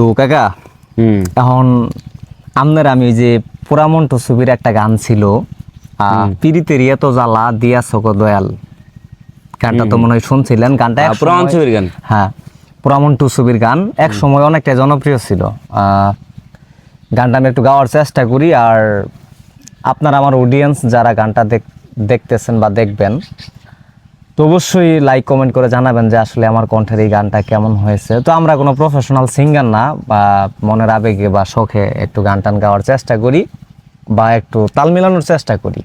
তো কাকা এখন আপনার আমি ওই যে ছবির একটা গান ছিল এত জ্বালা দিয়া চক দয়াল। গানটা তো মনে হয় শুনছিলেন? গানটা এক আহ, পুরাণ সময়- ছবির গান। হ্যাঁ পুরামন্টু ছবির গান এক সময় অনেকটা জনপ্রিয় ছিল। আহ, গানটা আমি একটু গাওয়ার চেষ্টা করি আর আপনার আমার অডিয়েন্স যারা গানটা দেখ- দেখতেছেন বা দেখবেন তো অবশ্যই লাইক কমেন্ট করে জানাবেন যে আসলে আমার কণ্ঠের এই গানটা কেমন হয়েছে। তো আমরা কোনো প্রফেশনাল সিঙ্গার না বা মনের আবেগে বা শখে একটু গান টান গাওয়ার চেষ্টা করি বা একটু তাল মেলানোর চেষ্টা করি।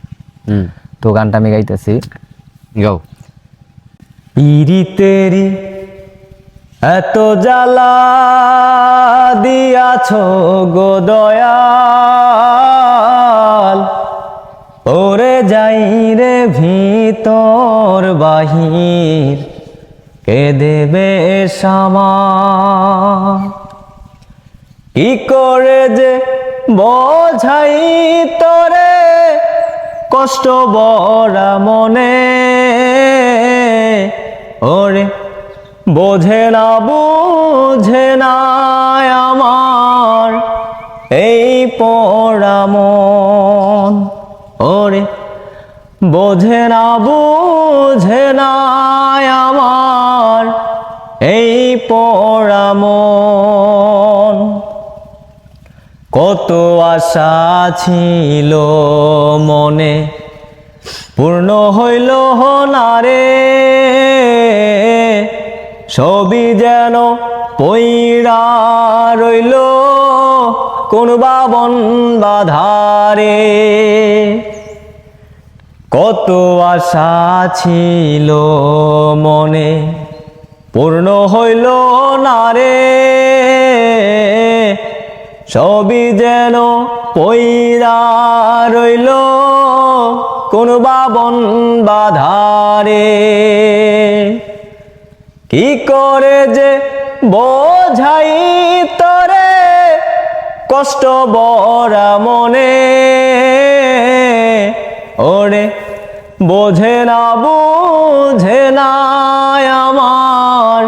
হুম। তো গানটা আমি গাইতেছি। গাও পিরিতেরি এত জ্বালা দিয়াছ গো দয়াল ওরে যাই রে ভিতর বাহির, কে দেবে সামা? কি করে যে বোঝাই তোরে কষ্ট বড়া মনে? ওরে বোঝে না, বুঝে না আমার এই পড়া মন। ওরে, বোঝে না, বুঝে না আমার এই পড়া মন। কত আশা ছিল মনে, পূর্ণ হইল না রে। সবই যেন পইরা রইল, কোন বাবন বাধারে কত আশা ছিল মনে, পূর্ণ হইল না রে। সবই যেন পইরা রইল, কোন বাবন বাধারে কি করে যে বোঝাই তরে, কষ্ট বড়া মনে। ওরে বোঝে না, বুঝে না আমার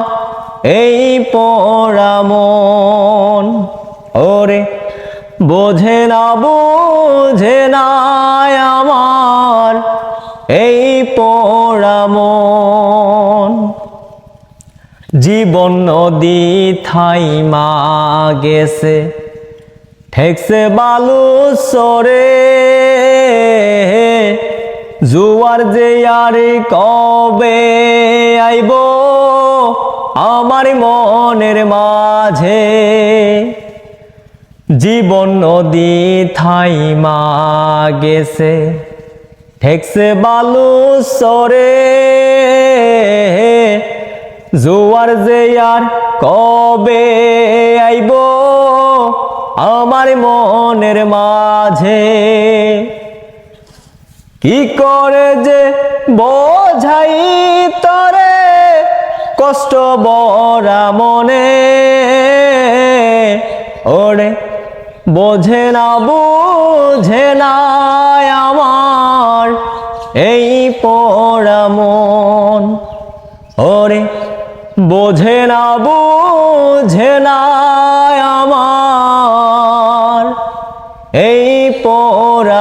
এই পড়া মন। ওরে, বোঝে না, বুঝে না আমার এই পড়া মন। জীবন নদী থাইমা গেছে, ঠেকছে বালু সরে। জুয়ার যে আর কবে আইব আমার মনের মাঝে? জীবন নদী থাইমা গেছে, ঠেকছে বালু সরে। জোয়ার যে আর কবে আইব আমার মনের মাঝে? কি করে যে বোঝাই তরে কষ্ট বড়া মনে? ওরে, বোঝে না, বুঝে না আমার এই পড়া মন? ওরে, বোঝে না, বুঝে না আমার এই পড়া